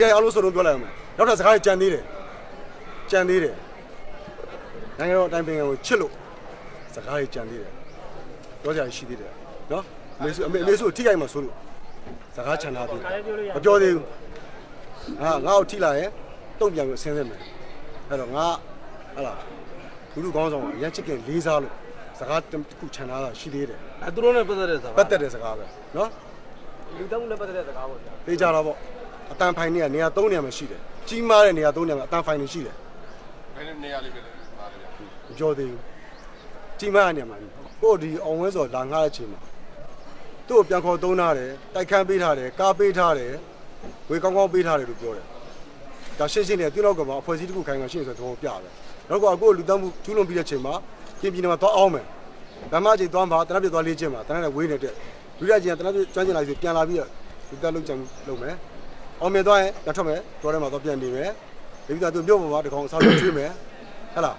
ကဲအားလုံးစုံလုံးပြောလိုက်အောင်မယ်နောက်ထပ်စကားကြံသေးတယ်ကြံသေးတယ်နိုင်ငံတော်အတိုင်းပင်ခံကိုချစ်လို့စကားကြီးကြံသေးတယ်ပြောကြရရှိသေးတယ်နော်အမေစုအမေအမေစုကိုထိခိုက်မှာဆိုလို့စကားချန်ထားသေးတယ်မပြောသေးဘူးဟာငါ့ကိုထိလာရင်တုံ့ပြန်ပြီးအဆင်းသင့်မယ်အဲ့တော့ငါဟလာလူလူကောင်းဆောင်ကရန်ချစ်ခင်လေးစားလို့စကားတစ်ခုချန်ထားတာရှိသေးတယ်အဲသူတို့နဲ့ပတ်သက်တဲ့စကားပတ်သက်တဲ့စကားပဲနော်လူတောင်းနဲ့ပတ်သက်တဲ့စကားပေါ့ဗျာသိကြတော့ပေါ့ အတန်ဖိုင်နေကနေရာ၃နေရာမှာရှိတယ်ကြီးမားတဲ့နေရာ၃နေရာမှာအတန်ဖိုင်နေရှိတယ်ဘယ်နေရာလေးပဲလဲပါလေဗျာမပြောသေးဘူးကြီးမားတဲ့နေရာမှာကို့ဒီအောင်ဝဲစော်လာငှားတဲ့အချိန်မှာသူ့ကိုပြန်ခေါ်သုံးထားတယ်တိုက်ခန်းပေးထားတယ်ကားပေးထားတယ်ဝေကောင်းကောင်းပေးထားတယ်လို့ပြောတယ်ဒါရှင်းရှင်းနဲ့သူ့နောက်ကမှာအဖွဲ့အစည်းတစ်ခုခိုင်ခိုင်ရှင်းဆိုတော့ပြတယ်နောက်ကကို့လူတန်းမှုကျူးလွန်ပြီးတဲ့ချိန်မှာပြင်ပြည်နယ်မှာသွားအောင်မယ်ဗမာကြီးသွားမှာတနက်ပြသွားလေးချင်းမှာတနက်နဲ့ဝေးနေတဲ့ဒုတိယချင်းကတနက်ပြကျွမ်းကျင်လာပြီပြန်လာပြီးတော့လူတက်လုံးချင်လုပ်မယ် အောင်မြင်သွားရင်လက်ထွက်မယ်တော်ထဲမှာတော့ပြန်နေမယ်ဒီပြီးတော့သူမြို့ပေါ်မှာတကောင်အစားကျွေးမယ်ဟဲ့လား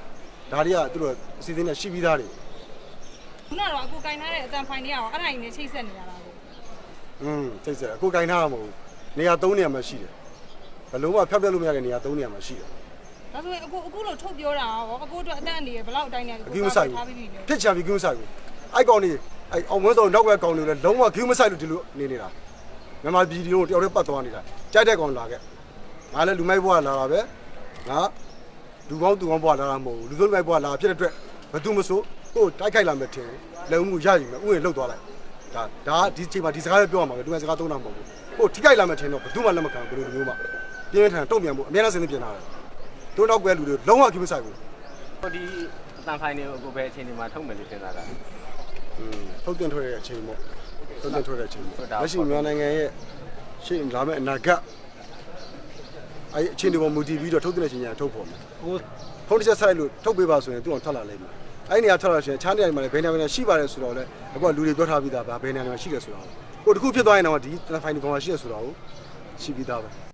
ဒါတွေကသူတို့အစီအစဉ်နဲ့ရှိပြီးသားတွေခုနကတော့အခုကင်ထားတဲ့အတန်ဖိုင်တွေကရောအဲ့ဒါကြီးနဲ့ချိတ်ဆက်နေရတာကိုอืมစိတ်ဆက်အခုကင်ထားမှာမဟုတ်ဘူးနေရာ၃နေရာမှာရှိတယ်ဘလုံးဝဖြတ်ပြတ်လို့မရတဲ့နေရာ၃နေရာမှာရှိတယ်ဒါဆိုရင်အခုအခုလို့ထုတ်ပြောတာရောအခုအတွက်အတန်အနေနဲ့ဘယ်လောက်အတိုင်းနဲ့အကူမဆိုင်ထားဘူးပြီးပြီလဲဖြစ်ချာပြီးကူမဆိုင်ဘူးအဲ့ကောင်နေအဲ့အောင်ဝန်းစောနောက်ကကောင်တွေလည်းလုံးဝကူမဆိုင်လို့ဒီလိုနေနေတာ မြန်မာပြည်ဒီလိုတယောက်တည်းပတ်သွားနေတာကြိုက်တဲ့ကောင်လာခဲ့ငါလည်းလူမိုက်ဘွားလာတာပဲငါလူပေါင်းသူပေါင်းဘွားလာတာမဟုတ်ဘူးလူစုမိုက်ဘွားလာဖြစ်တဲ့အတွက်ဘယ်သူမဆိုကိုယ်တိုက်ခိုက်လာမယ်ထင်လုံမှုရယူမယ်ဥယျာဉ်လှုပ်သွားလိုက်ဒါဒါဒီချိန်မှာဒီစကားပဲပြောရမှာပဲလူငယ်စကားသုံးတာမဟုတ်ဘူးကိုယ်ထိခိုက်လာမယ်ထင်တော့ဘယ်သူမှလက်မခံဘူးဘယ်လိုမျိုးမှပြင်းထန်တုံ့ပြန်ဖို့အများနဲ့စဉ်းစားပြင်လာတယ်တို့နောက်ကွယ်လူတွေလုံးဝကူမဆိုင်ဘူးဟိုဒီအတန်ဖိုင်တွေကိုကိုပဲအချိန်ဒီမှာထုတ်မယ်လို့စဉ်းစားတာอืมထုတ်တင်ထွက်တဲ့အချိန်ပေါ့ထု တ်တင်ထွက်တဲ့အချိန်ပေါ့ဟုတ်တာပေါ့လက်ရှိမြန်မာနိုင်ငံရဲ့ရှေ့လာမယ့်အနာဂတ်အဲ့အချိန်တွေပေါ်မူတည်ပြီးတော့ထုတ်တင်တဲ့အချိန်ညာထုတ်ဖို့မယ်ဟိုဖုန်းတစ်ချက်ဆက်လို့ထုတ်ပေးပါဆိုရင်သူ့အောင်ထွက်လာလိမ့်မယ်အဲ့ဒီနေရာထွက်လာရှင်ချားနေရာမှာလည်းဘယ်နေရာမှာရှိပါတယ်ဆိုတော့လေအခုကလူတွေပြောထားပြီးသားဗာဘယ်နေရာမှာရှိတယ်ဆိုတော့ကိုတခုဖြစ်သွားရင်တော့ဒီဖိုင်ဒီပေါ်မှာရှိတယ်ဆိုတော့ရှိပြီးသားပဲ